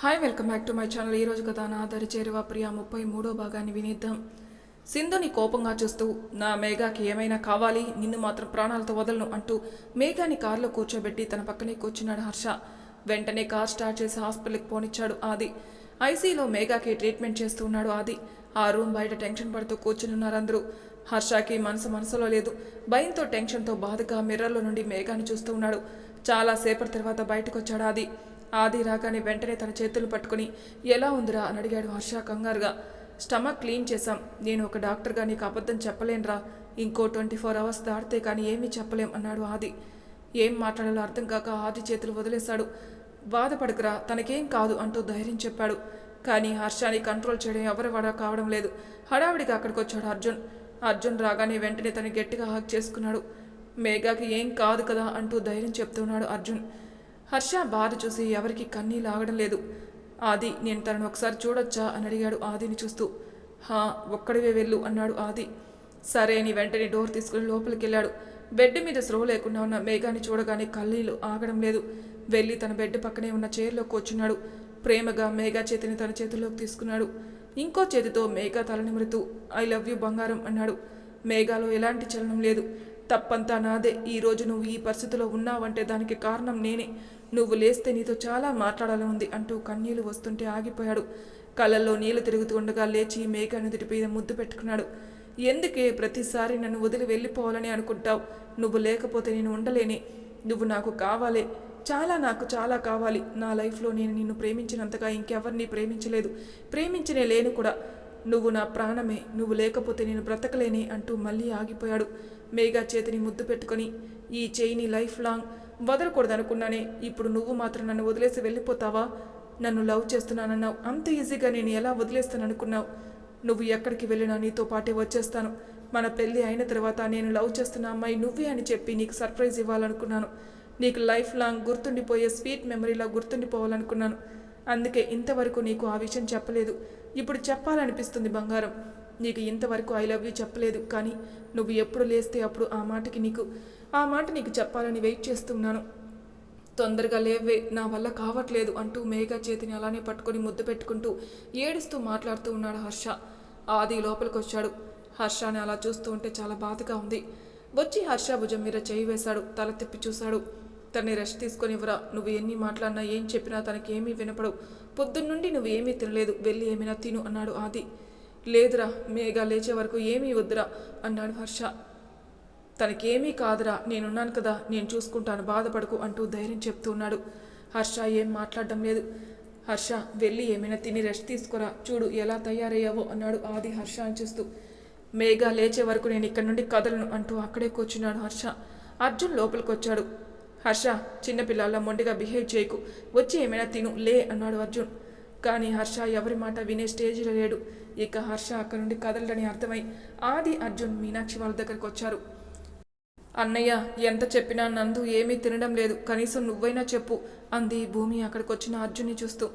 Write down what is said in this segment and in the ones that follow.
Hi welcome back to my channel ఈరోజు కథ నా దరి చేరువ ప్రియ ముప్పై మూడో భాగాన్ని వినిద్దాం. సింధుని కోపంగా చూస్తూ నా మేఘాకి ఏమైనా కావాలి? నిన్ను మాత్రం ప్రాణాలతో వదలను అంటూ మేఘాని కారులో కూర్చోబెట్టి తన పక్కనే కూర్చున్నాడు హర్ష. వెంటనే కార్ స్టార్ట్ చేసి హాస్పిటల్కి పోనిచ్చాడు ఆది. ఐసీలో మేఘాకి ట్రీట్మెంట్ చేస్తూ ఉన్నాడు ఆది. ఆ రూమ్ బయట టెన్షన్ పడుతూ కూర్చుని ఉన్నారు అందరూ. హర్షకి మనసు మనసులో లేదు. భయంతో టెన్షన్తో బాధగా మిర్రర్లో నుండి మేఘాన్ని చూస్తూ ఉన్నాడు. చాలా సేపటి తర్వాత బయటకు వచ్చాడు ఆది. ఆది రాగానే వెంటనే తన చేతులు పట్టుకుని ఎలా ఉందిరా? అని అడిగాడు హర్ష కంగారుగా. స్టమక్ క్లీన్ చేశాం. నేను ఒక డాక్టర్గా నీకు అబద్ధం చెప్పలేనురా. ఇంకో ట్వంటీ ఫోర్ అవర్స్ దాటితే కానీ ఏమీ చెప్పలేం అన్నాడు ఆది. ఏం మాట్లాడాలో అర్థం కాక ఆది చేతులు వదిలేశాడు. బాధపడకురా తనకేం కాదు అంటూ ధైర్యం చెప్పాడు. కానీ హర్షాన్ని కంట్రోల్ చేయడం ఎవరి వడ కావడం లేదు. హడావిడిగా అక్కడికి వచ్చాడు అర్జున్. అర్జున్ రాగానే వెంటనే తను గట్టిగా హాక్ చేసుకున్నాడు. మేఘాకి ఏం కాదు కదా అంటూ ధైర్యం చెప్తున్నాడు అర్జున్. హర్ష బాధ చూసి ఎవరికి కన్నీళ్ళు ఆగడం లేదు. ఆది నేను తనను ఒకసారి చూడొచ్చా అని అడిగాడు ఆదిని చూస్తూ. హా ఒక్కడివే వెళ్ళు అన్నాడు ఆది. సరే అని వెంటనే డోర్ తీసుకుని లోపలికి వెళ్ళాడు. బెడ్ మీద స్రో లేకుండా ఉన్న మేఘాన్ని చూడగానే కన్నీళ్ళు ఆగడం లేదు. వెళ్ళి తన బెడ్ పక్కనే ఉన్న చైర్లో కూర్చున్నాడు. ప్రేమగా మేఘా చేతిని తన చేతిలోకి తీసుకున్నాడు. ఇంకో చేతితో మేఘా తల నిమురుతూ ఐ లవ్ యూ బంగారం అన్నాడు. మేఘాలో ఎలాంటి చలనం లేదు. తప్పంతా నాదే. ఈ రోజు నువ్వు ఈ పరిస్థితిలో ఉన్నావంటే దానికి కారణం నేనే. నువ్వు లేస్తే నీతో చాలా మాట్లాడాలని ఉంది అంటూ కన్నీళ్ళు వస్తుంటే ఆగిపోయాడు. కళ్ళల్లో నీళ్ళు తిరుగుతూ ఉండగా లేచి మేఘ నుదుటి మీద ముద్దు పెట్టుకున్నాడు. ఎందుకే ప్రతిసారి నన్ను వదిలి వెళ్ళిపోవాలని అనుకుంటావు? నువ్వు లేకపోతే నేను ఉండలేనే. నువ్వు నాకు కావాలే. చాలా నాకు చాలా కావాలి. నా లైఫ్లో నేను నిన్ను ప్రేమించినంతగా ఇంకెవరిని ప్రేమించలేదు. ప్రేమించనే లేను కూడా. నువ్వు నా ప్రాణమే. నువ్వు లేకపోతే నేను బ్రతకలేనే అంటూ మళ్ళీ ఆగిపోయాడు. మేఘా చేతిని ముద్దు పెట్టుకొని ఈ చేయిని లైఫ్ లాంగ్. వదలకూడదనుకున్నానే. ఇప్పుడు నువ్వు మాత్రం నన్ను వదిలేసి వెళ్ళిపోతావా? నన్ను లవ్ చేస్తున్నానన్నావు. అంత ఈజీగా నేను ఎలా వదిలేస్తాననుకున్నావు? నువ్వు ఎక్కడికి వెళ్ళినా నీతో పాటే వచ్చేస్తాను. మన పెళ్ళి అయిన తర్వాత నేను లవ్ చేస్తున్న అమ్మాయి నువ్వే అని చెప్పి నీకు సర్ప్రైజ్ ఇవ్వాలనుకున్నాను. నీకు లైఫ్ లాంగ్ గుర్తుండిపోయే స్వీట్ మెమరీలా గుర్తుండిపోవాలనుకున్నాను. అందుకే ఇంతవరకు నీకు ఆ విషయం చెప్పలేదు. ఇప్పుడు చెప్పాలనిపిస్తుంది బంగారం. నీకు ఇంతవరకు ఐ లవ్ యూ చెప్పలేదు. కానీ నువ్వు ఎప్పుడు లేస్తే అప్పుడు ఆ మాటకి నీకు ఆ మాట నీకు చెప్పాలని వెయిట్ చేస్తున్నాను. తొందరగా లేవే నా వల్ల కావట్లేదు అంటూ మేఘ చేతిని అలానే పట్టుకొని ముద్దు పెట్టుకుంటూ ఏడుస్తూ మాట్లాడుతూ ఉన్నాడు హర్ష. ఆది లోపలికి వచ్చాడు హర్షని అలా చూస్తూ ఉంటే చాలా బాధగా ఉంది. వచ్చి హర్ష భుజం మీద చేయి వేశాడు తల తిప్పి చూశాడు. తన్ని రెస్ట్ తీసుకొని ఇవ్వరా నువ్వు ఎన్ని మాట్లాడినా ఏం చెప్పినా తనకి ఏమీ వినపడవు. పొద్దున్నుండి నువ్వు ఏమీ తినలేదు వెళ్ళి ఏమైనా తిను అన్నాడు ఆది. లేదురా మేఘా లేచే వరకు ఏమీ వద్దురా అన్నాడు హర్ష. తనకేమీ కాదురా నేనున్నాను కదా నేను చూసుకుంటాను బాధపడకు అంటూ ధైర్యం చెప్తూ ఉన్నాడు. హర్ష ఏం మాట్లాడడం లేదు. హర్ష వెళ్ళి ఏమైనా తిని రెస్ట్ తీసుకురా చూడు ఎలా తయారయ్యావో అన్నాడు ఆది హర్ష అని చూస్తూ. మేఘా లేచే వరకు నేను ఇక్కడి నుండి కదలను అంటూ అక్కడే కూర్చున్నాడు హర్ష. అర్జున్ లోపలికి వచ్చాడు హర్ష చిన్నపిల్లల మొండిగా బిహేవ్ చేయకు వచ్చి ఏమైనా తిను లే అన్నాడు అర్జున్. కానీ హర్ష ఎవరి మాట వినే స్టేజ్లో లేడు. ఇక హర్ష అక్కడి నుండి కదలడని అర్థమై ఆది అర్జున్ మీనాక్షి వాళ్ళ దగ్గరకు వచ్చారు అన్నయ్య ఎంత చెప్పినా నందు ఏమీ తినడం లేదు. కనీసం నువ్వైనా చెప్పు అంది భూమి అక్కడికి వచ్చిన అర్జున్ని చూస్తూ.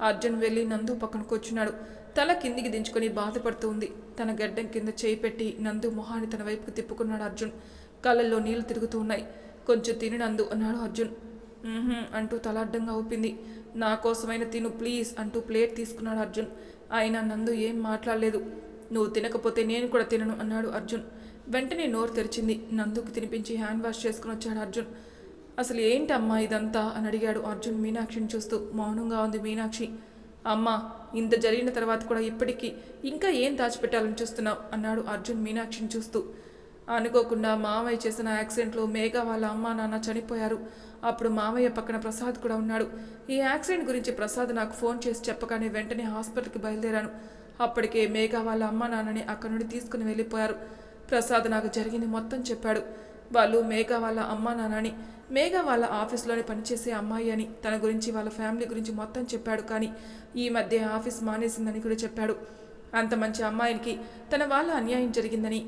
అర్జున్ వెళ్ళి నందు పక్కన కూర్చున్నాడు. తల కిందికి దించుకొని బాధపడుతూ ఉంది. తన గడ్డం కింద చేయి పెట్టి నందు మొహాన్ని తన వైపుకు తిప్పుకున్నాడు అర్జున్. కళ్ళల్లో నీళ్ళు తిరుగుతూ ఉన్నాయి. కొంచెం తిని నందు అన్నాడు అర్జున్. అంటూ తల అడ్డంగా ఊపింది. నా కోసమైన తిను ప్లీజ్ అంటూ ప్లేట్ తీసుకున్నాడు అర్జున్. అయినా నందు ఏం మాట్లాడలేదు. నువ్వు తినకపోతే నేను కూడా తినను అన్నాడు అర్జున్. వెంటనే నోరు తెరిచింది. నందుకు తినిపించి హ్యాండ్ వాష్ చేసుకుని వచ్చాడు అర్జున్. అసలు ఏంటమ్మా ఇదంతా? అని అడిగాడు అర్జున్ మీనాక్షిని చూస్తూ. మౌనంగా ఉంది మీనాక్షి. అమ్మా ఇంత జరిగిన తర్వాత కూడా ఇప్పటికీ ఇంకా ఏం దాచిపెట్టాలని చూస్తున్నావు? అన్నాడు అర్జున్ మీనాక్షిని చూస్తూ. అనుకోకుండా మామయ్య చేసిన యాక్సిడెంట్లో మేఘ వాళ్ళ అమ్మ నాన్న చనిపోయారు. అప్పుడు మామయ్య పక్కన ప్రసాద్ కూడా ఉన్నాడు. ఈ యాక్సిడెంట్ గురించి ప్రసాద్ నాకు ఫోన్ చేసి చెప్పగానే వెంటనే హాస్పిటల్కి బయలుదేరాను. అప్పటికే మేఘ వాళ్ళ అమ్మ నాన్నని అక్కడి నుండి తీసుకుని వెళ్ళిపోయారు. ప్రసాద్ నాకు జరిగింది మొత్తం చెప్పాడు. వాళ్ళు మేఘ వాళ్ళ అమ్మ నాన్నని మేఘ వాళ్ళ ఆఫీస్లోనే పనిచేసే అమ్మాయి అని తన గురించి వాళ్ళ ఫ్యామిలీ గురించి మొత్తం చెప్పాడు కానీ ఈ మధ్య ఆఫీస్ మానేసిందని కూడా చెప్పాడు. అంత మంచి అమ్మాయికి తన వాళ్ళ అన్యాయం జరిగిందని.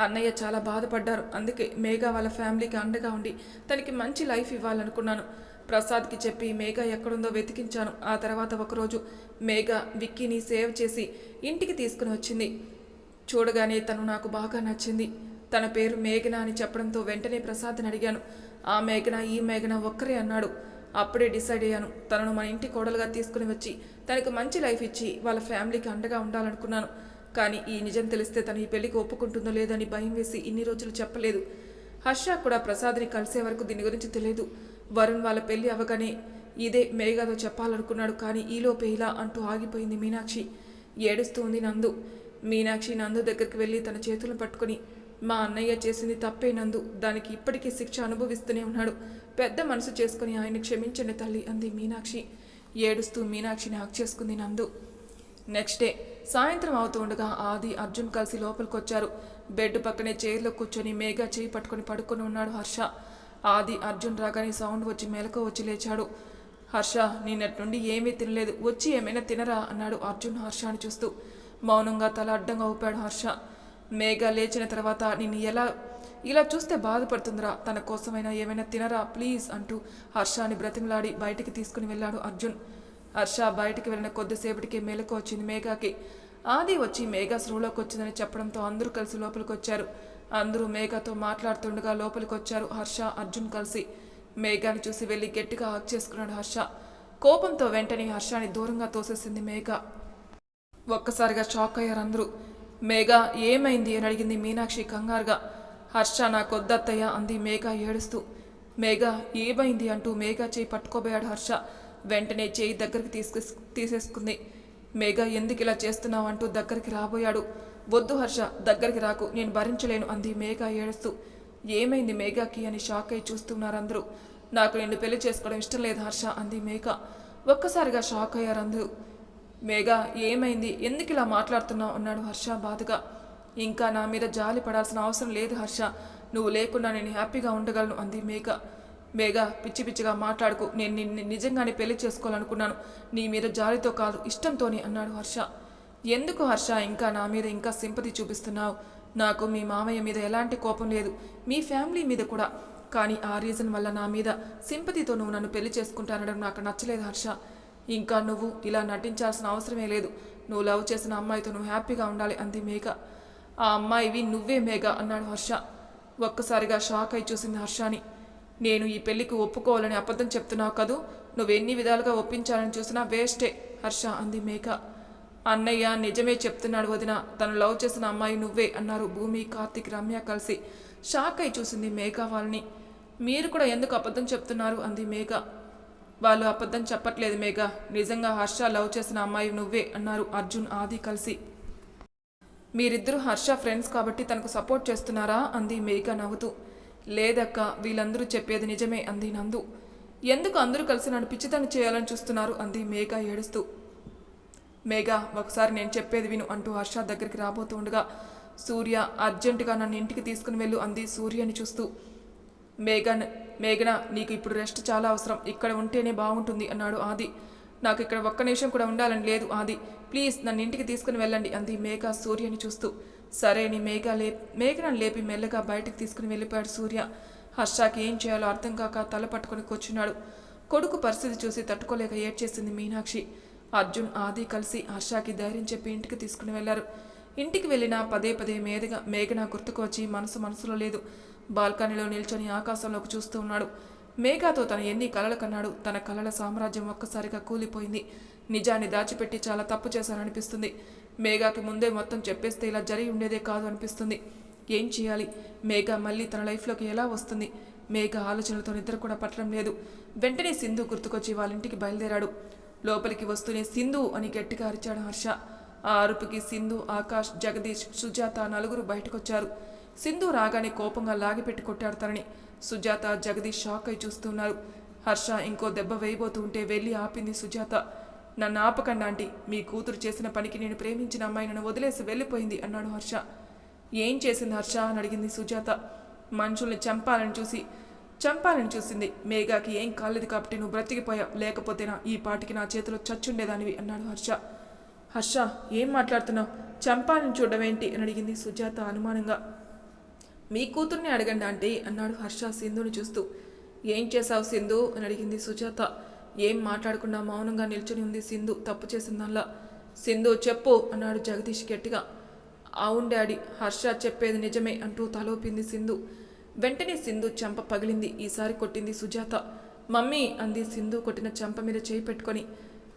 అన్నయ్య చాలా బాధపడ్డారు. అందుకే మేఘ వాళ్ళ ఫ్యామిలీకి అండగా ఉండి తనకి మంచి లైఫ్ ఇవ్వాలనుకున్నాను. ప్రసాద్కి చెప్పి మేఘ ఎక్కడుందో వెతికించాను. ఆ తర్వాత ఒకరోజు మేఘ విక్కీని సేవ్ చేసి ఇంటికి తీసుకుని వచ్చింది. చూడగానే తను నాకు బాగా నచ్చింది. తన పేరు మేఘన అని చెప్పడంతో వెంటనే ప్రసాద్ని అడిగాను. ఆ మేఘన ఈ మేఘన ఒక్కరే అన్నాడు. అప్పుడే డిసైడ్ అయ్యాను. తనను మన ఇంటి కోడలుగా తీసుకుని వచ్చి తనకు మంచి లైఫ్ ఇచ్చి వాళ్ళ ఫ్యామిలీకి అండగా ఉండాలనుకున్నాను. కానీ ఈ నిజం తెలిస్తే తను ఈ పెళ్ళికి ఒప్పుకుంటుందో లేదని భయం వేసి ఇన్ని రోజులు చెప్పలేదు. హర్ష కూడా ప్రసాద్ని కలిసే వరకు దీని గురించి తెలియదు. వరుణ్ వాళ్ళ పెళ్ళి అవగానే ఇదే మేఘాతో చెప్పాలనుకున్నాడు. కానీ ఈలోపే ఇలా అంటూ ఆగిపోయింది మీనాక్షి. ఏడుస్తూ ఉంది నందు. మీనాక్షి నందు దగ్గరికి వెళ్ళి తన చేతులను పట్టుకొని మా అన్నయ్య చేసింది తప్పే నందు దానికి ఇప్పటికీ శిక్ష అనుభవిస్తూనే ఉన్నాడు. పెద్ద మనసు చేసుకుని ఆయన క్షమించండి తల్లి అంది మీనాక్షి. ఏడుస్తూ మీనాక్షిని హక్ చేసుకుంది నందు. నెక్స్ట్ డే సాయంత్రం అవుతూ ఉండగా ఆది అర్జున్ కలిసి లోపలికి వచ్చారు బెడ్ పక్కనే చైర్లో కూర్చొని మేఘా చేయి పట్టుకొని పడుకొని ఉన్నాడు హర్ష. ఆది అర్జున్ రాగానే సౌండ్ వచ్చి మెలకు వచ్చి లేచాడు. హర్ష నిన్నటి నుండి ఏమీ తినలేదు వచ్చి ఏమైనా తినరా? అన్నాడు అర్జున్ హర్షని చూస్తూ. మౌనంగా తల అడ్డంగా ఊపాడు హర్ష. మేఘ లేచిన తర్వాత నిన్ను ఎలా ఇలా చూస్తే బాధపడుతుందిరా. తన కోసమైనా ఏమైనా తినరా ప్లీజ్ అంటూ హర్షాని బ్రతిమలాడి బయటికి తీసుకుని వెళ్ళాడు అర్జున్. హర్ష బయటికి వెళ్ళిన కొద్దిసేపటికి మేలకు వచ్చింది మేఘాకి. ఆది వచ్చి మేఘా స్రూలోకి వచ్చిందని చెప్పడంతో అందరూ కలిసి లోపలికి వచ్చారు అందరూ మేఘాతో మాట్లాడుతుండగా లోపలికి వచ్చారు హర్ష అర్జున్ కలిసి. మేఘాని చూసి వెళ్ళి గట్టిగా హక్ చేసుకున్నాడు హర్ష. కోపంతో వెంటనే హర్షాన్ని దూరంగా తోసేసింది మేఘ. ఒక్కసారిగా షాక్ అయ్యారు అందరూ. మేఘా ఏమైంది అని అడిగింది మీనాక్షి కంగారుగా. హర్ష నా కొద్దత్తయ్య అంది మేఘ ఏడుస్తూ. మేఘ ఏమైంది అంటూ మేఘా చేయి పట్టుకోబోయాడు హర్ష. వెంటనే చేయి దగ్గరికి తీసుకు తీసేసుకుంది. మేఘ ఎందుకు ఇలా చేస్తున్నావు అంటూ దగ్గరికి రాబోయాడు. వద్దు హర్ష దగ్గరికి రాకు నేను భరించలేను అంది మేఘ ఏడుస్తూ. ఏమైంది మేఘాకి అని షాక్ అయి చూస్తున్నారు అందరూ. నాకు నిన్ను పెళ్ళి చేసుకోవడం ఇష్టం లేదు హర్ష అంది మేఘ. ఒక్కసారిగా షాక్ అయ్యారు అందరూ. మేఘా ఏమైంది? ఎందుకు ఇలా మాట్లాడుతున్నావు? అన్నాడు హర్ష బాధగా. ఇంకా నా మీద జాలి పడాల్సిన అవసరం లేదు హర్ష. నువ్వు లేకుండా నేను హ్యాపీగా ఉండగలను అంది మేఘ. మేఘ పిచ్చి పిచ్చిగా మాట్లాడుకు. నేను నిన్ను నిజంగానే పెళ్ళి చేసుకోవాలనుకున్నాను. నీ మీద జాలితో కాదు ఇష్టంతోని అన్నాడు హర్ష. ఎందుకు హర్ష? ఇంకా నా మీద ఇంకా సింపతి చూపిస్తున్నావు. నాకు మీ మామయ్య మీద ఎలాంటి కోపం లేదు. మీ ఫ్యామిలీ మీద కూడా. కానీ ఆ రీజన్ వల్ల నా మీద సింపతితో నువ్వు నన్ను పెళ్ళి చేసుకుంటానడం నాకు నచ్చలేదు హర్ష. ఇంకా నువ్వు ఇలా నటించాల్సిన అవసరమే లేదు. నువ్వు లవ్ చేసిన అమ్మాయితో నువ్వు హ్యాపీగా ఉండాలి అంది మేఘ. ఆ అమ్మాయివి నువ్వే మేఘ అన్నాడు హర్ష. ఒక్కసారిగా షాక్ అయి చూసింది హర్షాని. నేను ఈ పెళ్ళికి ఒప్పుకోవాలని అబద్ధం చెప్తున్నావు కదూ? నువ్వు ఎన్ని విధాలుగా ఒప్పించాలని చూసినా వేస్టే హర్ష అంది మేఘ. అన్నయ్య నిజమే చెప్తున్నాడు వదిన. తను లవ్ చేసిన అమ్మాయి నువ్వే అన్నారు భూమి కార్తిక్ రమ్య కలిసి. షాక్ అయి చూసింది మేఘ వాళ్ళని. మీరు కూడా ఎందుకు అబద్ధం చెప్తున్నారు? అంది మేఘ. వాళ్ళు అబద్ధం చెప్పట్లేదు మేఘ. నిజంగా హర్ష లవ్ చేసిన అమ్మాయి నువ్వే అన్నారు అర్జున్ ఆది కలిసి. మీరిద్దరూ హర్ష ఫ్రెండ్స్ కాబట్టి తనకు సపోర్ట్ చేస్తున్నారా? అంది మేఘ నవ్వుతూ. లేదక్క వీళ్ళందరూ చెప్పేది నిజమే అంది నందు. ఎందుకు అందరూ కలిసి నన్ను పిచ్చితను చేయాలని చూస్తున్నారు? అంది మేఘ ఏడుస్తూ. మేఘ ఒకసారి నేను చెప్పేది విను అంటూ హర్ష దగ్గరికి రాబోతుండగా సూర్య అర్జెంటుగా నన్ను ఇంటికి తీసుకుని వెళ్ళు అంది సూర్యని చూస్తూ. మేఘన్ మేఘన నీకు ఇప్పుడు రెస్ట్ చాలా అవసరం. ఇక్కడ ఉంటేనే బాగుంటుంది అన్నాడు ఆది. నాకు ఇక్కడ ఒక్క నిమిషం కూడా ఉండాలని లేదు ఆది. ప్లీజ్ నన్ను ఇంటికి తీసుకుని వెళ్ళండి అంది మేఘ సూర్యని చూస్తూ. సరే నీ మేఘ లే మేఘనను లేపి మెల్లగా బయటికి తీసుకుని వెళ్ళిపోయాడు సూర్య. హర్షాకి ఏం చేయాలో అర్థం కాక తల పట్టుకొని కూర్చున్నాడు. కొడుకు పరిస్థితి చూసి తట్టుకోలేక ఏడ్చేసింది మీనాక్షి. అర్జున్ ఆది కలిసి హర్షాకి ధైర్యం చెప్పి ఇంటికి తీసుకుని వెళ్ళారు ఇంటికి వెళ్ళినా పదే పదే మేధగా మేఘన గుర్తుకు వచ్చి మనసు మనసులో లేదు. బాల్కనీలో నిల్చొని ఆకాశంలోకి చూస్తూ ఉన్నాడు. మేఘాతో తన ఎన్ని కలలు కన్నాడు తన కలల సామ్రాజ్యం ఒక్కసారిగా కూలిపోయింది. నిజాన్ని దాచిపెట్టి చాలా తప్పు చేశాననిపిస్తుంది. మేఘాకి ముందే మొత్తం చెప్పేస్తే ఇలా జరిగి ఉండేదే కాదు అనిపిస్తుంది. ఏం చేయాలి? మేఘ మళ్ళీ తన లైఫ్లోకి ఎలా వస్తుంది? మేఘ ఆలోచనలతో నిద్ర కూడా పట్టడం లేదు. వెంటనే సింధు గుర్తుకొచ్చి వాళ్ళ ఇంటికి బయలుదేరాడు. లోపలికి వస్తూనే సింధు అని గట్టిగా అరిచాడు హర్ష. ఆ అరుపుకి సింధు ఆకాష్ జగదీష్ సుజాత నలుగురు బయటకొచ్చారు. సింధు రాగానే కోపంగా లాగిపెట్టి కొట్టాడు తనని. సుజాత జగదీష్ షాక్ అయి చూస్తున్నారు. హర్ష ఇంకో దెబ్బ వేయబోతూ ఉంటే వెళ్ళి ఆపింది సుజాత. నన్ను ఆపకండి ఆంటీ మీ కూతురు చేసిన పనికి నేను ప్రేమించిన అమ్మాయి నన్ను వదిలేసి వెళ్ళిపోయింది అన్నాడు హర్ష. ఏం చేసింది హర్ష? అని అడిగింది సుజాత. మనుషుల్ని చంపాలని చూసి చంపాలని చూసింది. మేఘాకి ఏం కాలేదు కాబట్టి నువ్వు బ్రతికిపోయావు. లేకపోతే నా ఈ పాటికి నా చేతిలో చచ్చుండేదానివి అన్నాడు హర్ష. హర్ష ఏం మాట్లాడుతున్నావు? చంపాలని చూడవేంటి? అని అడిగింది సుజాత అనుమానంగా. మీ కూతుర్ని అడగండి ఆంటీ అన్నాడు హర్ష సింధుని చూస్తూ. ఏం చేశావు సింధు? అని అడిగింది సుజాత. ఏం మాట్లాడకుండా మౌనంగా నిల్చుని ఉంది సింధు తప్పు చేసిందల్లా. సింధు చెప్పు అన్నాడు జగదీష్ గట్టిగా. అవును డాడీ హర్ష చెప్పేది నిజమే అంటూ తలోపింది సింధు. వెంటనే సింధు చెంప పగిలింది ఈసారి కొట్టింది సుజాత. మమ్మీ అంది సింధు కొట్టిన చెంప మీద చేయి పెట్టుకొని.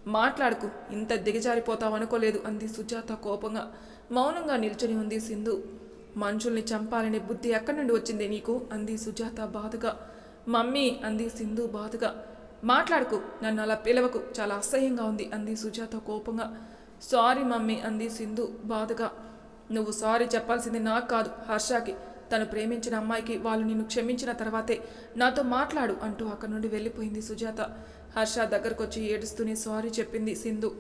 మాట్లాడుకు ఇంత దిగజారిపోతావనుకోలేదు అంది సుజాత కోపంగా. మౌనంగా నిల్చొని ఉంది సింధు. మనుషుల్ని చంపాలనే బుద్ధి ఎక్కడి నుండి వచ్చింది నీకు? అంది సుజాత బాధగా. మమ్మీ అంది సింధు బాధగా. మాట్లాడుకు నన్ను అలా పిలవకు చాలా అసహ్యంగా ఉంది అంది సుజాత కోపంగా. సారీ మమ్మీ అంది సింధు బాధగా. నువ్వు సారీ చెప్పాల్సింది నాకు కాదు హర్షకి. తను ప్రేమించిన అమ్మాయికి వాళ్ళు నిన్ను క్షమించిన తర్వాతే. నాతో మాట్లాడు అంటూ అక్కడి నుండి వెళ్ళిపోయింది సుజాత. హర్ష దగ్గరకు వచ్చి ఏడుస్తూనే సారీ చెప్పింది సింధు.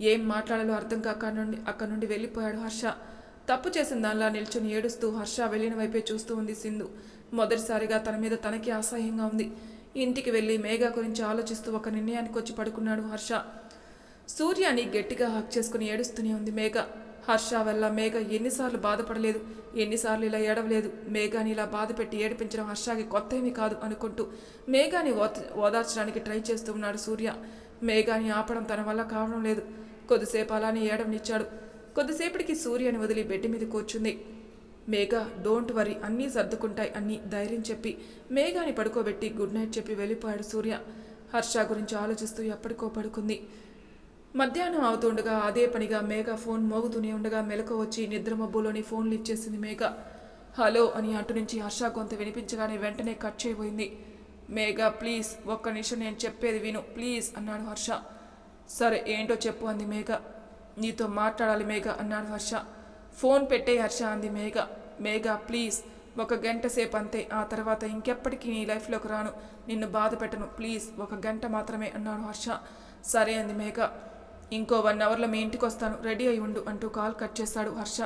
ఏం మాట్లాడాలో అర్థం కాక నుండి అక్కడి నుండి వెళ్ళిపోయాడు హర్ష. తప్పు చేసిన దానిలా నిల్చొని ఏడుస్తూ హర్ష వెళ్ళిన వైపే చూస్తూ ఉంది సింధు. మొదటిసారిగా తన మీద తనకి అసహ్యంగా ఉంది. ఇంటికి వెళ్ళి మేఘా గురించి ఆలోచిస్తూ ఒక నిర్ణయానికి వచ్చి పడుకున్నాడు హర్ష. సూర్యాని గట్టిగా హక్ చేసుకుని ఏడుస్తూనే ఉంది మేఘ. హర్ష వల్ల మేఘ ఎన్నిసార్లు బాధపడలేదు ఎన్నిసార్లు ఇలా ఏడవలేదు. మేఘాని ఇలా బాధ పెట్టి ఏడిపించడం హర్షకి కొత్త ఏమీ కాదు అనుకుంటూ మేఘాని ఓదార్చడానికి ట్రై చేస్తూ ఉన్నాడు సూర్య. మేఘాని ఆపడం తన వల్ల కావడం లేదు. కొద్దిసేపు అలానే ఏడవనిచ్చాడు. కొద్దిసేపటికి సూర్యని వదిలి బెడ్ మీద కూర్చుంది. మేఘ డోంట్ వరీ అన్నీ సర్దుకుంటాయి అన్నీ ధైర్యం చెప్పి మేఘాని పడుకోబెట్టి గుడ్ నైట్ చెప్పి వెళ్ళిపోయాడు సూర్య. హర్ష గురించి ఆలోచిస్తూ ఎప్పటికో పడుకుంది. మధ్యాహ్నం అవుతుండగా అదే పనిగా మేఘ ఫోన్ మోగుతూనే ఉండగా మెలకు వచ్చి నిద్ర మబ్బులోని ఫోన్ లిఫ్ట్ చేసింది మేఘ. హలో అని అటు నుంచి హర్ష కొంత వినిపించగానే వెంటనే కట్ చేయబోయింది. మేఘ ప్లీజ్ ఒక్క నిమిషం నేను చెప్పేది విను ప్లీజ్ అన్నాడు హర్ష. సరే ఏంటో చెప్పు అంది మేఘ. నీతో మాట్లాడాలి మేఘ అన్నాడు హర్ష. ఫోన్ పెట్టే హర్ష అంది మేఘ. మేఘ ప్లీజ్ ఒక గంట సేపు అంతే ఆ తర్వాత ఇంకెప్పటికీ నీ లైఫ్లోకి రాను నిన్ను బాధ పెట్టను ప్లీజ్ ఒక గంట మాత్రమే అన్నాడు హర్ష. సరే అంది మేఘ. ఇంకో వన్ అవర్లో మీ ఇంటికి వస్తాను. రెడీ అయి ఉండు అంటూ కాల్ కట్ చేశాడు హర్ష.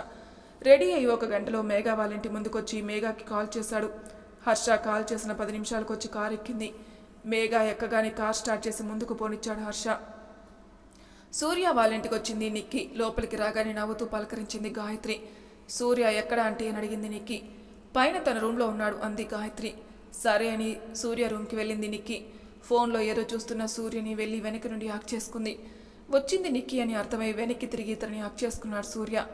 రెడీ అయి ఒక గంటలో మేఘా వాళ్ళ ఇంటి ముందుకొచ్చి మేఘాకి కాల్ చేశాడు. హర్ష కాల్ చేసిన పది నిమిషాలకు వచ్చి కార్ ఎక్కింది. మేఘా ఎక్కగానే కార్ స్టార్ట్ చేసి ముందుకు పోనిచ్చాడు హర్ష. సూర్య వాళ్ళ ఇంటికి వచ్చింది నిక్కి. లోపలికి రాగానే నవ్వుతూ పలకరించింది గాయత్రి. సూర్య ఎక్కడ అంటే అని అడిగింది నిక్కి. పైన తన రూమ్లో ఉన్నాడు అంది గాయత్రి. సరే అని సూర్య రూమ్కి వెళ్ళింది నిక్కి. ఫోన్లో ఏదో చూస్తున్న సూర్యని వెళ్ళి వెనక నుండి హాక్ చేసుకుంది. వచ్చింది నిక్కి అని అర్థమై వెనక్కి తిరిగి తనని హాక్ చేసుకున్నాడు సూర్య.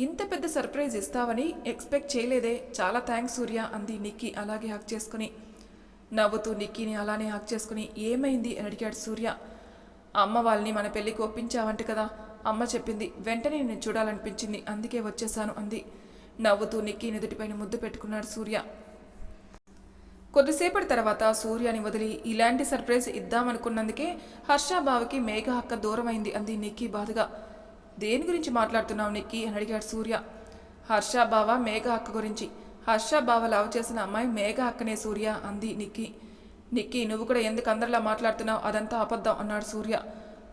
ఇంత పెద్ద సర్ప్రైజ్ ఇస్తావని ఎక్స్పెక్ట్ చేయలేదే. చాలా థ్యాంక్స్ సూర్య అంది నిక్కి అలాగే హాక్ చేసుకుని. నవ్వుతూ నిక్కీని అలానే హక్ చేసుకుని ఏమైంది అని అడిగాడు సూర్య. అమ్మ వాళ్ళని మన పెళ్ళికి ఒప్పించావంట కదా. అమ్మ చెప్పింది వెంటనే నేను చూడాలనిపించింది అందుకే వచ్చేసాను అంది. నవ్వుతూ నిక్కీ నుదుటిపైన ముద్దు పెట్టుకున్నాడు సూర్య. కొద్దిసేపటి తర్వాత సూర్యని వదిలి ఇలాంటి సర్ప్రైజ్ ఇద్దామనుకున్నందుకే హర్ష బావకి మేఘ హక్క దూరమైంది అంది నిక్కీ బాధగా. దేని గురించి మాట్లాడుతున్నావు నిక్కీ అని అడిగాడు సూర్య. హర్ష బావ మేఘ హక్క గురించి. హర్ష బావ లవ్ చేసిన అమ్మాయి మేఘ హక్కనే సూర్య అంది నిక్కీ. నిక్కీ నువ్వు కూడా ఎందుకు అందరిలా మాట్లాడుతున్నావు? అదంతా అబద్ధం అన్నాడు సూర్య.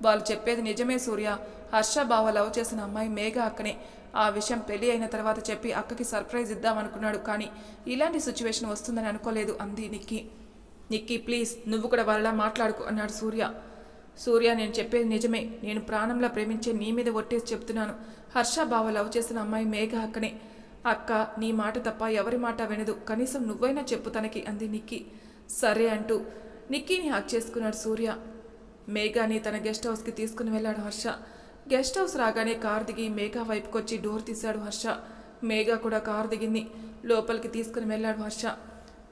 వాళ్ళు చెప్పేది నిజమే సూర్య. హర్ష బావ లవ్ చేసిన అమ్మాయి మేఘ అక్కనే. ఆ విషయం పెళ్ళి అయిన తర్వాత చెప్పి అక్కకి సర్ప్రైజ్ ఇద్దామనుకున్నాడు. కానీ ఇలాంటి సిచ్యువేషన్ వస్తుందని అనుకోలేదు అంది నిక్కీ. నిక్కీ ప్లీజ్ నువ్వు కూడా వాళ్ళలా మాట్లాడుకు అన్నాడు సూర్య. సూర్య నేను చెప్పేది నిజమే. నేను ప్రాణంలా ప్రేమించే నీ మీద ఒట్టేసి చెప్తున్నాను. హర్ష బావ లవ్ చేసిన అమ్మాయి మేఘ అక్కనే. అక్క నీ మాట తప్ప ఎవరి మాట వినదు. కనీసం నువ్వైనా చెప్పు తనకి అంది నిక్కీ. సరే అంటూ నిక్కీని హక్ చేసుకున్నాడు సూర్య. మేఘాని తన గెస్ట్ హౌస్కి తీసుకుని వెళ్ళాడు హర్ష. గెస్ట్ హౌస్ రాగానే కార్ దిగి మేఘా వైపుకి వచ్చి డోర్ తీశాడు హర్ష. మేఘా కూడా కార్ దిగింది. లోపలికి తీసుకుని వెళ్ళాడు హర్ష.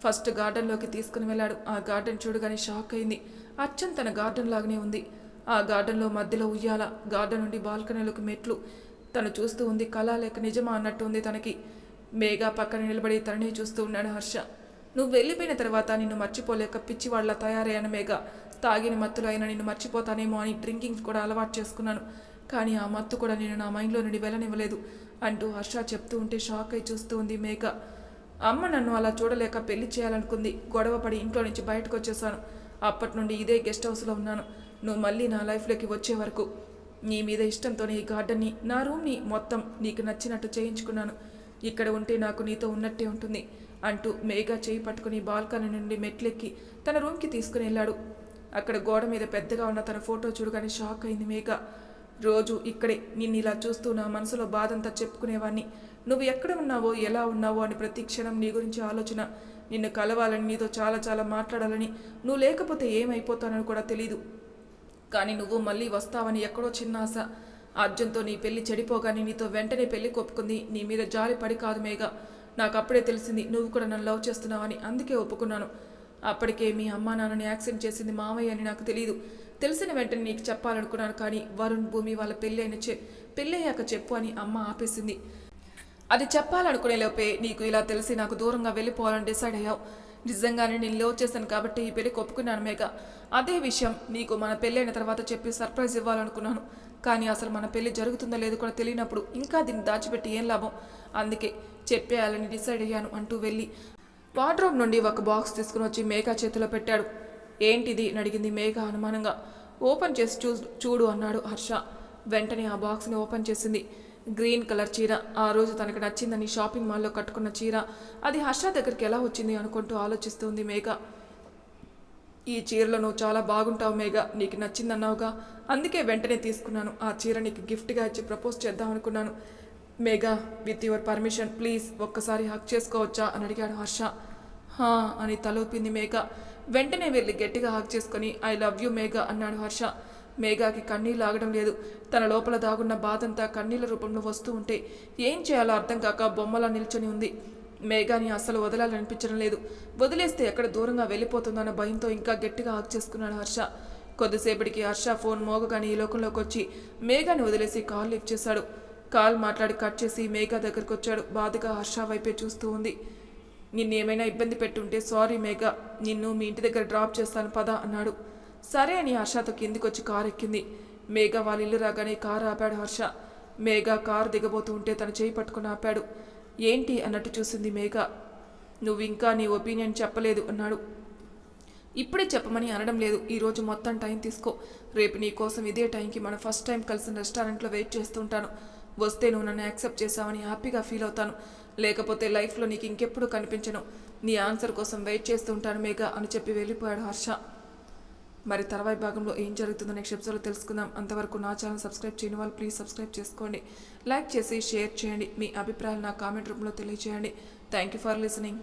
ఫస్ట్ గార్డెన్లోకి తీసుకుని వెళ్ళాడు. ఆ గార్డెన్ చూడగానే షాక్ అయింది. అచ్చం తన గార్డెన్ లాగానే ఉంది. ఆ గార్డెన్లో మధ్యలో ఉయ్యాల గార్డెన్ నుండి బాల్కనీలోకి మెట్లు. తను చూస్తూ ఉంది కళ లేక నిజమా అన్నట్టు ఉంది తనకి. మేఘా పక్కన నిలబడి తననే చూస్తూ ఉన్నాడు హర్ష. నువ్వు వెళ్ళిపోయిన తర్వాత నిన్ను మర్చిపోలేక పిచ్చివాళ్ళ తయారయ్యాను మేఘ. తాగిన మత్తులో అయినా నిన్ను మర్చిపోతానేమో అని డ్రింకింగ్ కూడా అలవాటు చేసుకున్నాను. కానీ ఆ మత్తు కూడా నేను నా మైండ్లో నుండి వెళ్ళనివ్వలేదు అంటూ హర్ష చెప్తూ ఉంటే షాక్ అయి చూస్తూ ఉంది మేఘ. అమ్మ నన్ను అలా చూడలేక పెళ్ళి చేయాలనుకుంది. గొడవపడి ఇంట్లో నుంచి బయటకు వచ్చేసాను అప్పటి నుండి ఇదే గెస్ట్ హౌస్లో ఉన్నాను. నువ్వు మళ్ళీ నా లైఫ్లోకి వచ్చే వరకు నీ మీద ఇష్టంతోనే ఈ గార్డెన్ని నా రూమ్ని మొత్తం నీకు నచ్చినట్టు చేయించుకున్నాను. ఇక్కడ ఉంటే నాకు నీతో ఉన్నట్టే ఉంటుంది అంటూ మేఘా చేయి పట్టుకుని బాల్కనీ నుండి మెట్లెక్కి తన రూమ్కి తీసుకుని వెళ్ళాడు. అక్కడ గోడ మీద పెద్దగా ఉన్న తన ఫోటో చూడగానే షాక్ అయింది మేఘ. రోజు ఇక్కడే నిన్ను ఇలా చూస్తూ నా మనసులో బాధంతా చెప్పుకునేవాడిని నువ్వు ఎక్కడ ఉన్నావో ఎలా ఉన్నావో అని ప్రతి క్షణం నీ గురించి ఆలోచన. నిన్ను కలవాలని నీతో చాలా చాలా మాట్లాడాలని. నువ్వు లేకపోతే ఏమైపోతానని కూడా తెలీదు. కానీ నువ్వు మళ్ళీ వస్తావని ఎక్కడో చిన్న ఆశ. అర్జున్తో నీ పెళ్ళి చెడిపోగానే నీతో వెంటనే పెళ్ళి కొప్పుకుంది నీ మీద జాలి పడి కాదు మేఘ. నాకు అప్పుడే తెలిసింది నువ్వు కూడా నన్ను లవ్ చేస్తున్నావని. అందుకే ఒప్పుకున్నాను. అప్పటికే మీ అమ్మా నాన్నని యాక్సిడెంట్ చేసింది మావయ్య అని నాకు తెలియదు తెలిసిన వెంటనే నీకు చెప్పాలనుకున్నాను కానీ వరుణ్ భూమి వాళ్ళ పెళ్ళైన చె పెళ్ళయ్యాక చెప్పు అని అమ్మ ఆపేసింది. అది చెప్పాలనుకునే లోపే నీకు ఇలా తెలిసి నాకు దూరంగా వెళ్ళిపోవాలని డిసైడ్ అయ్యావు. నిజంగానే నేను లో చేశాను కాబట్టి ఈ పెళ్ళి ఒప్పుకున్నాను మేఘ. అదే విషయం నీకు మన పెళ్ళైన తర్వాత చెప్పి సర్ప్రైజ్ ఇవ్వాలనుకున్నాను. కానీ అసలు మన పెళ్ళి జరుగుతుందో లేదో కూడా తెలియనప్పుడు ఇంకా దీన్ని దాచిపెట్టి ఏం లాభం? అందుకే చెప్పేయాలని డిసైడ్ అయ్యాను అంటూ వెళ్ళి వార్డ్రోబ్ నుండి ఒక బాక్స్ తీసుకుని వచ్చి మేఘ చేతిలో పెట్టాడు. ఏంటిది? అని అడిగింది మేఘ అనుమానంగా. ఓపెన్ చేసి చూ చూడు అన్నాడు హర్ష. వెంటనే ఆ బాక్స్ని ఓపెన్ చేసింది. గ్రీన్ కలర్ చీర. ఆ రోజు తనకు నచ్చిందని షాపింగ్ మాల్లో కట్టుకున్న చీర. అది హర్ష దగ్గరికి ఎలా వచ్చింది అనుకుంటూ ఆలోచిస్తుంది మేఘ. ఈ చీరలో నువ్వు చాలా బాగుంటావు మేఘ. నీకు నచ్చిందన్నావుగా. అందుకే వెంటనే తీసుకున్నాను. ఆ చీర నీకు గిఫ్ట్గా ఇచ్చి ప్రపోజ్ చేద్దాం అనుకున్నాను. Megha with your permission please ఒక్కసారి హక్ చేసుకోవచ్చా? అని అడిగాడు హర్ష. హా అని తలూపింది మేఘ. వెంటనే వెళ్ళి గట్టిగా హాక్ చేసుకొని ఐ లవ్ యూ మేఘ అన్నాడు హర్ష. మేఘాకి కన్నీళ్ళు ఆగడం లేదు. తన లోపల దాగున్న బాధంతా కన్నీళ్ళ రూపంలో వస్తూ ఉంటే ఏం చేయాలో అర్థం కాక బొమ్మలా నిల్చొని ఉంది. మేఘాని అస్సలు వదలాలనిపించడం లేదు. వదిలేస్తే ఎక్కడ దూరంగా వెళ్ళిపోతుందన్న భయంతో ఇంకా గట్టిగా హాక్ చేసుకున్నాడు హర్ష. కొద్దిసేపటికి హర్ష ఫోన్ మోగగానే ఈ లోకంలోకి వచ్చి మేఘాని వదిలేసి కాల్ లిఫ్ట్ చేశాడు. కాల్ మాట్లాడి కట్ చేసి మేఘా దగ్గరికి వచ్చాడు బాధగా హర్ష వైపే చూస్తూ ఉంది. నిన్ను ఏమైనా ఇబ్బంది పెట్టుంటే సారీ మేఘా నిన్ను మీ ఇంటి దగ్గర డ్రాప్ చేస్తాను పదా అన్నాడు. సరే అని హర్షతో కిందికొచ్చి కారు ఎక్కింది. మేఘ వాళ్ళ ఇల్లు రాగానే కారు ఆపాడు హర్ష. మేఘా కారు దిగబోతూ ఉంటే తన చేయి పట్టుకుని ఆపాడు. ఏంటి అన్నట్టు చూసింది మేఘ. నువ్వు ఇంకా నీ ఒపీనియన్ చెప్పలేదు అన్నాడు. ఇప్పుడే చెప్పమని అనడం లేదు. ఈరోజు మొత్తం టైం తీసుకో. రేపు నీ కోసం ఇదే టైంకి మనం ఫస్ట్ టైం కలిసిన రెస్టారెంట్లో వెయిట్ చేస్తుంటాను వస్తే నువ్వు నన్ను యాక్సెప్ట్ చేసావని హ్యాపీగా ఫీల్ అవుతాను. లేకపోతే లైఫ్లో నీకు ఇంకెప్పుడు కనిపించను. నీ ఆన్సర్ కోసం వెయిట్ చేస్తూ ఉంటాను మేఘా అని చెప్పి వెళ్ళిపోయాడు హర్ష. మరి తర్వాయి భాగంలో ఏం జరుగుతుందో నెక్స్ట్ ఎపిసోడ్లో తెలుసుకుందాం. అంతవరకు నా ఛానల్ సబ్స్క్రైబ్ చేయని వాళ్ళు ప్లీజ్ సబ్స్క్రైబ్ చేసుకోండి. లైక్ చేసి షేర్ చేయండి. మీ అభిప్రాయాలు నా కామెంట్ రూపంలో తెలియజేయండి థ్యాంక్ యూ ఫర్ లిసనింగ్.